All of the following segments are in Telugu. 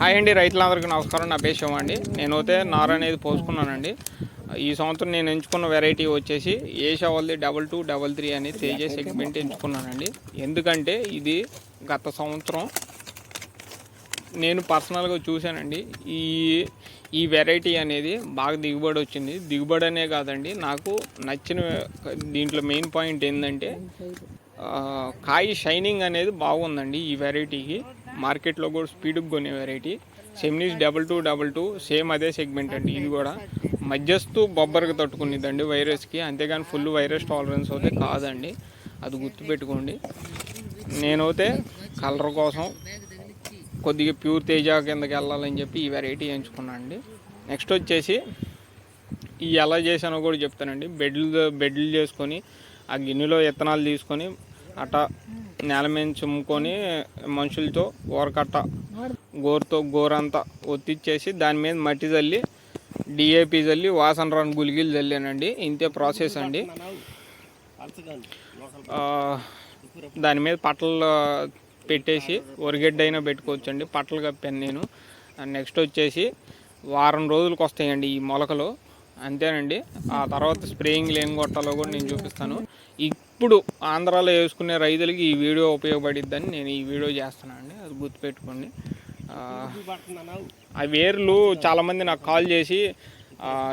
హాయ్ అండి రైతులందరికీ నమస్కారం. నా పేరు శివ అండి. నేనైతే నార అనేది పోసుకున్నానండి. ఈ సంవత్సరం నేను ఎంచుకున్న వెరైటీ వచ్చేసి ఏషా వాళ్ళది డబల్ టూ డబల్ త్రీ అని తేజ సెగ్మెంట్ ఎంచుకున్నానండి. ఎందుకంటే ఇది గత సంవత్సరం నేను పర్సనల్గా చూశానండి. ఈ ఈ వెరైటీ అనేది బాగా దిగుబడి వచ్చింది. దిగుబడి అనే కాదండి నాకు నచ్చిన దీంట్లో మెయిన్ పాయింట్ ఏంటంటే కాయ షైనింగ్ అనేది బాగుందండి ఈ వెరైటీకి. మార్కెట్లో కూడా స్పీడ్గా కొనే variety. Seminis double two double two same అదే సెగ్మెంట్ అండి ఇది కూడా. మధ్యస్తు బొబ్బరికి తట్టుకునిద్దండి వైరస్కి. అంతేగాని ఫుల్ వైరస్ టాలరెన్స్ అయితే కాదండి. అది గుర్తుపెట్టుకోండి. నేనైతే కలర్ కోసం కొద్దిగా ప్యూర్ తేజ కిందకి వెళ్ళాలని చెప్పి ఈ వెరైటీ ఎంచుకున్నాను అండి నెక్స్ట్ వచ్చేసి ఈ ఎలా చేశానో కూడా చెప్తానండి. బెడ్లు బెడ్లు చేసుకొని ఆ గిన్నెలో విత్తనాలు తీసుకొని అట్ట నేల మీద చుమ్ముకొని మనుషులతో ఓరకట్ట గోరుతో గోరంతా ఒత్తిచ్చేసి దాని మీద మట్టి చల్లి డిఏపి చల్లి వాసన రాని గులిగిలు చల్లానండి ఇంతే ప్రాసెస్ అండి. దాని మీద పట్టలు పెట్టేసి ఒరిగడ్డ అయినా పెట్టుకోవచ్చు అండి పట్టలు కప్పాను నేను. నెక్స్ట్ వచ్చేసి వారం రోజులకు వస్తాయండి ఈ మొలకలు. అంతేనండి. ఆ తర్వాత స్ప్రేయింగ్ ఏం కొట్టాలో కూడా నేను చూపిస్తాను. ఇప్పుడు ఆంధ్రాలో వేసుకునే రైతులకి ఈ వీడియో ఉపయోగపడిద్దని నేను ఈ వీడియో చేస్తున్నాను అండి అది గుర్తుపెట్టుకోండి. ఆ, వేర్లు చాలామంది నాకు కాల్ చేసి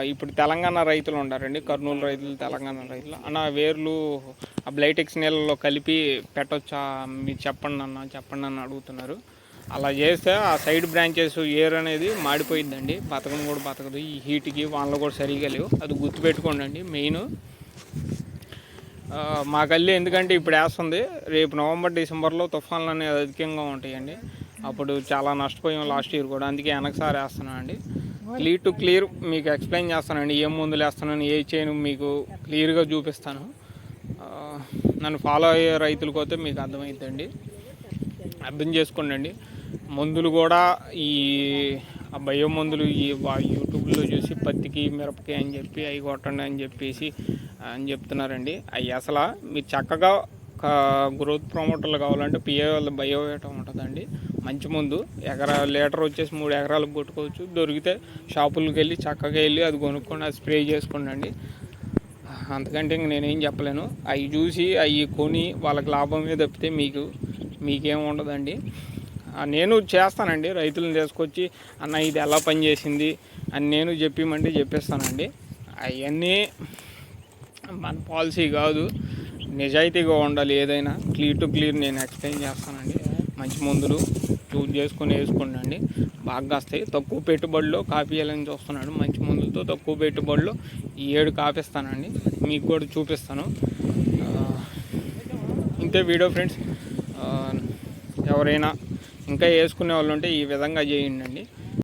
ఇప్పుడు తెలంగాణ రైతులు ఉన్నారండి కర్నూలు రైతులు తెలంగాణ రైతులు. అన్న వేర్లు ఆ బ్లైటెక్స్ నీళ్ళలో కలిపి పెట్టొచ్చా? మీరు చెప్పండి అన్న చెప్పండి అన్న అడుగుతున్నారు. అలా చేస్తే ఆ సైడ్ బ్రాంచెస్ ఏర్ అనేది మాడిపోయిందండి బతకం కూడా బతకదు. ఈ హీట్కి వానలు కూడా సరిగా లేవు. అది గుర్తుపెట్టుకోండి అండి. మెయిన్ మాకల్లి ఎందుకంటే ఇప్పుడు వేస్తుంది. రేపు నవంబర్ డిసెంబర్లో తుఫాన్లు అనేవి అధికంగా ఉంటాయండి. అప్పుడు చాలా నష్టపోయాం లాస్ట్ ఇయర్ కూడా. అందుకే వెనకసారి వేస్తున్నాను అండి. క్లియర్ టు క్లియర్ మీకు ఎక్స్ప్లెయిన్ చేస్తానండి. ఏం మందులు వేస్తున్నాను ఏ చేయను మీకు క్లియర్గా చూపిస్తాను. నన్ను ఫాలో అయ్యే రైతులకి అయితే మీకు అర్థమవుతుందండి అర్థం చేసుకోండి మందులు కూడా ఈ ఆ బయో మందులు ఈ యూట్యూబ్లో చూసి పత్తికి మిరపకి అని చెప్పి అవి కొట్టండి అని చెప్పేసి అని చెప్తున్నారండి. అవి అసలు మీరు చక్కగా గ్రోత్ ప్రమోటర్లు కావాలంటే పిఏ వాళ్ళ బయో వేయటం ఉంటుందండి. మంచి ముందు. ఎకరా లీటర్ వచ్చేసి మూడు ఎకరాలకు కొట్టుకోవచ్చు. దొరికితే షాపులకు వెళ్ళి చక్కగా వెళ్ళి అది కొనుక్కొని అది స్ప్రే చేసుకోండి అంతకంటే ఇంక నేనేం చెప్పలేను. అవి చూసి అవి కొని వాళ్ళకి లాభమే తప్పితే మీకు మీకేం ఉండదండి. నేను చేస్తానండి రైతులను తీసుకొచ్చి అన్న ఇది ఎలా పనిచేసింది? అని నేను చెప్పిమంటే చెప్పేస్తానండి. అవన్నీ మన పాలసీ కాదు నిజాయితీగా ఉండాలి ఏదైనా. క్లియర్ టు క్లియర్ నేను ఎక్స్ప్లెయిన్ చేస్తానండి. మంచి మందులు చూజ్ చేసుకొని వేసుకోండి బాగా వస్తాయి తక్కువ పెట్టుబడిలో కాపీయాలని చూస్తున్నాడు మంచి మందులతో తక్కువ పెట్టుబడిలో ఈ ఏడు కాపిస్తానండి. మీకు కూడా చూపిస్తాను. ఇంతే వీడియో ఫ్రెండ్స్. ఎవరైనా ఇంకా వేసుకునే వాళ్ళు ఉంటే ఈ విధంగా చేయండి అండి.